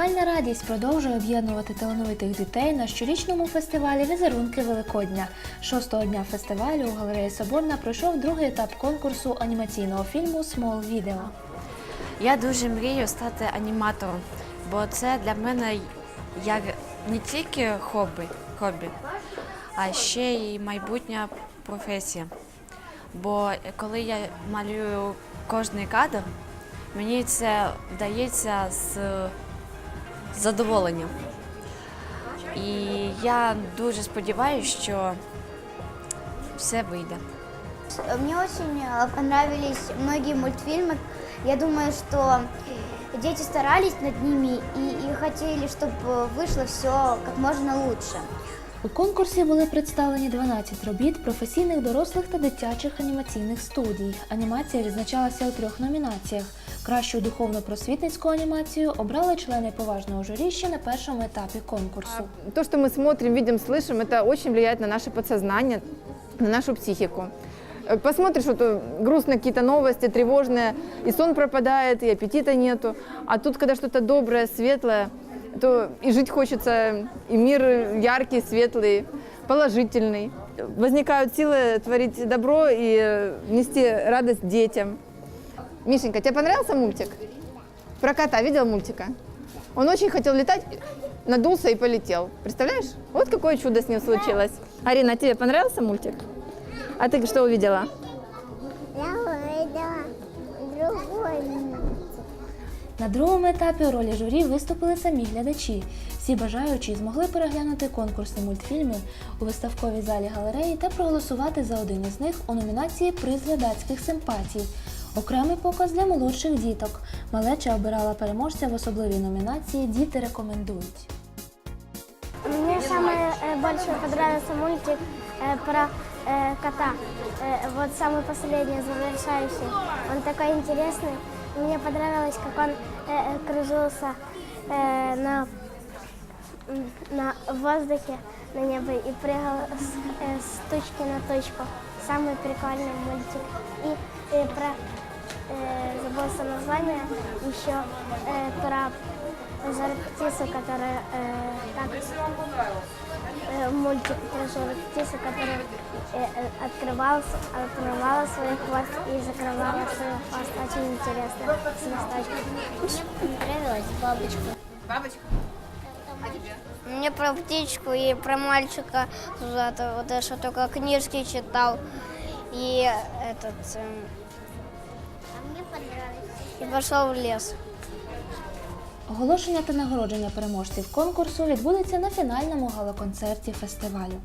Пасхальна радість продовжує об'єднувати талановитих дітей на щорічному фестивалі Візерунки Великодня. Шостого дня фестивалю у галереї Соборна пройшов другий етап конкурсу анімаційного фільму Small Video. Я дуже мрію стати аніматором, бо це для мене як не тільки хобі, хобі а ще й майбутня професія. Бо коли я малюю кожний кадр, мені це вдається з задоволенням. І я дуже сподіваюся, що все вийде. Мне очень э, понравились многие мультфильмы. Я думаю, что дети старались над ними и, и хотели, чтобы вышло все как можно лучше. У конкурсі були представлені 12 робіт професійних дорослих та дитячих анімаційних студій. Анімація відзначалася у трьох номінаціях. Кращу духовно-просвітницьку анімацію обрали члени поважного журі ще на першому етапі конкурсу. То, что мы смотрим, видим, слышим, это очень влияет на наше подсознание, на нашу психику. Э, Посмотришь, вот э, грустные какие-то новости, тревожные, и сон пропадает, и аппетита нету. А тут, когда что-то доброе, светлое, то и жить хочется, и мир яркий, светлый, положительный. Возникают силы творить добро и э, нести радость детям. Мишенька, тебе понравился мультик? Про кота видел мультика? Он очень хотел летать, надулся и полетел. Представляешь? Вот какое чудо с ним случилось. Арина, тебе понравился мультик? А ты что увидела? Я увидела другой На другому етапі у ролі журі виступили самі глядачі. Всі бажаючі змогли переглянути конкурсні мультфільми у виставковій залі галереї та проголосувати за один із них у номінації Приз глядацьких симпатій. Окремий показ для молодших діток. Малеча обирала переможця в особливій номінації Діти рекомендують. Мне самый э, больше понравился мультик э, про э, кота. Э, вот самый последний, завершающий. Он такой интересный. Мне понравилось, как он э, э, кружился э, на, на воздухе, на небе и прыгал с, э, с точки на точку. Самый прикольный мультик. И э, про, э, забылся название, еще э, про жар-птицу, которая э, так, э, мультик про жар-птицу, которая э, э, открывался, открывала свой хвост и закрывала свой хвост. Очень интересно. Листочком. Понравилась бабочка. Мне про птичку и про мальчика, это, вот это, что только книжки читал. И этот... а мне понравилось. И пошел в лес. Оголошення та нагородження переможців конкурсу відбудеться на фінальному галоконцерті фестивалю.